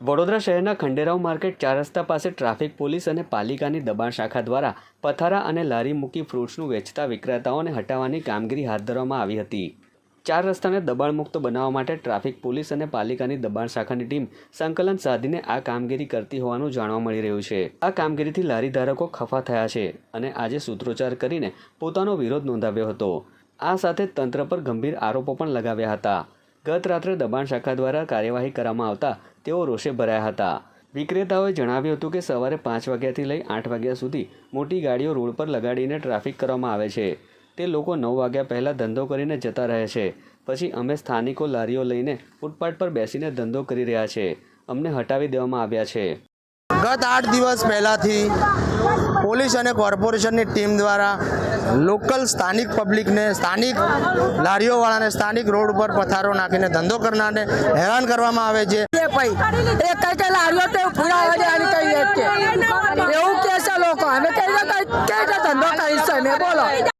વડોદરા શહેરના ખંડેરાવ માર્કેટ ચાર રસ્તા પાસે ટ્રાફિક પોલીસ અને પાલિકાની દબાણ શાખા દ્વારા પથારા અને લારી મૂકી ફ્રૂટ્સનું વેચતા વિક્રેતાઓને હટાવવાની કામગીરી હાથ ધરવામાં આવી હતી. ચાર રસ્તાને દબાણમુક્ત બનાવવા માટે ટ્રાફિક પોલીસ અને પાલિકાની દબાણ શાખાની ટીમ સંકલન સાધીને આ કામગીરી કરતી હોવાનું જાણવા મળી રહ્યું છે. આ કામગીરીથી લારી ધારકો ખફા થયા છે અને આજે સૂત્રોચ્ચાર કરીને પોતાનો વિરોધ નોંધાવ્યો હતો. આ સાથે તંત્ર પર ગંભીર આરોપો પણ લગાવ્યા હતા. ગત રાત્રે દબાણ શાખા દ્વારા કાર્યવાહી કરવામાં આવતા તેઓ રોષે ભરાયા હતા. વિક્રેતાઓએ જણાવ્યું હતું કે સવારે પાંચ વાગ્યાથી લઈ આઠ વાગ્યા સુધી મોટી ગાડીઓ રોડ પર લગાડીને ટ્રાફિક કરવામાં આવે છે. તે લોકો નવ વાગ્યા પહેલાં ધંધો કરીને જતા રહે છે. પછી અમે સ્થાનિકો લારીઓ લઈને ફૂટપાથ પર બેસીને ધંધો કરી રહ્યા છે. અમને હટાવી દેવામાં આવ્યા છે. ગત આઠ દિવસ પહેલાંથી પોલીસ અને કોર્પોરેશનની ટીમ દ્વારા લોકલ સ્થાનિક પબ્લિકને, સ્થાનિક લારીઓવાળાને, સ્થાનિક રોડ ઉપર પથારો નાખીને ધંધો કરનારને હેરાન કરવામાં આવે છે. એવું કે. છે લોકો. અમે કઈ ધંધો કરીશું બોલો.